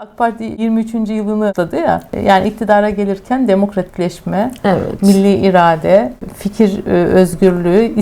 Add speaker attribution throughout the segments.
Speaker 1: AK Parti 23. yılını kutladı ya. Yani iktidara gelirken demokratikleşme,
Speaker 2: Evet.
Speaker 1: milli irade, fikir e, özgürlüğü,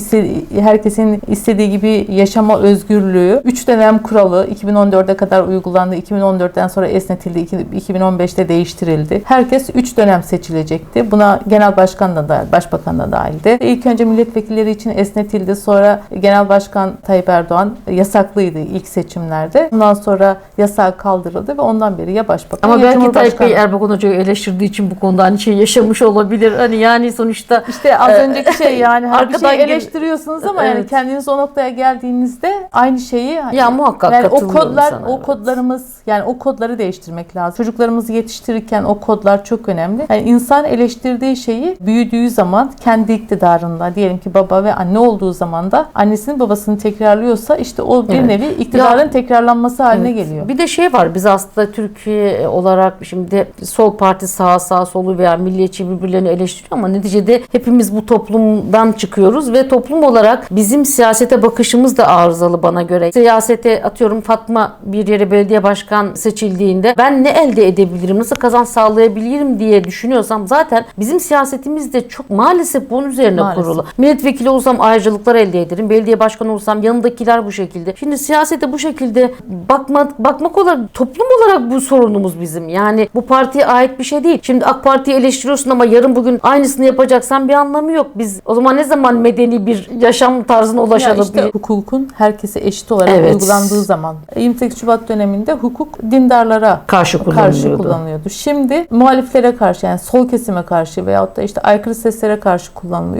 Speaker 1: herkesin istediği gibi yaşama özgürlüğü, 3 dönem kuralı 2014'e kadar uygulandı. 2014'ten sonra esnetildi. iki- 2015'te değiştirildi. Herkes 3 dönem seçilecekti. Buna genel başkan da dahil, başbakan da dahildi. İlk önce milletvekilleri için esnetildi. Sonra genel başkan Tayyip Erdoğan yasaklıydı ilk seçimlerde. Ondan sonra yasak kaldırıldı ve ondan beri ya başbakan
Speaker 2: Ama
Speaker 1: ya
Speaker 2: belki Tayyip Bey. Erbakan Hoca'yı eleştirdiği için bu konuda aynı şeyi yaşamış olabilir. Hani yani sonuçta
Speaker 1: İşte az
Speaker 2: Ee,
Speaker 1: önceki şey yani hani bir şey
Speaker 2: gel-
Speaker 1: eleştiriyorsunuz ama yani
Speaker 2: Evet.
Speaker 1: kendiniz o noktaya geldiğinizde aynı şeyi
Speaker 2: Ya muhakkak
Speaker 1: yani o kodlar
Speaker 2: sana,
Speaker 1: o
Speaker 2: evet.
Speaker 1: kodlarımız yani o kodları değiştirmek lazım. Çocuklarımızı yetiştirirken o kodlar çok önemli. Yani insan eleştirdiği şeyi büyüdüğü zaman kendi iktidarında diyelim ki baba ve anne olduğu zaman da annesinin babasını tekrarlıyorsa işte o bir
Speaker 2: Evet.
Speaker 1: nevi iktidarın tekrarlanması haline geliyor.
Speaker 2: Bir de şey var biz aslında Türkiye olarak şimdi sol parti sağ sağ solu veya milliyetçi birbirlerini eleştiriyor ama neticede hepimiz bu toplumdan çıkıyoruz ve toplum olarak bizim siyasete bakışımız da arızalı bana göre. Siyasete atıyorum Fatma bir yere belediye başkan seçildiğinde ben ne elde edebilirim, nasıl kazanç sağlayabilirim diye düşünüyorsam zaten bizim siyasetimiz de çok maalesef bunun üzerine
Speaker 1: Maalesef.
Speaker 2: kurulu. Milletvekili olsam ayrıcalıklar elde ederim. Belediye başkanı olsam yanındakiler bu şekilde. Şimdi siyasete bu şekilde bakmak bakmak olarak toplum olarak bu sorunumuz bizim. Yani bu partiye ait bir şey değil. Şimdi AK Parti'yi eleştiriyorsun ama yarın bugün aynısını yapacaksan bir anlamı yok. Biz o zaman ne zaman medeni bir yaşam tarzına
Speaker 1: Ya
Speaker 2: ulaşalım?
Speaker 1: işte
Speaker 2: bir-
Speaker 1: hukukun herkese eşit olarak
Speaker 2: Evet.
Speaker 1: uygulandığı zaman 28 Şubat döneminde hukuk dindarlara
Speaker 2: Karşı
Speaker 1: karşı
Speaker 2: kullanılıyordu.
Speaker 1: kullanılıyordu. Şimdi muhaliflere karşı yani sol kesime karşı veyahut da işte aykırı seslere karşı kullanılıyor.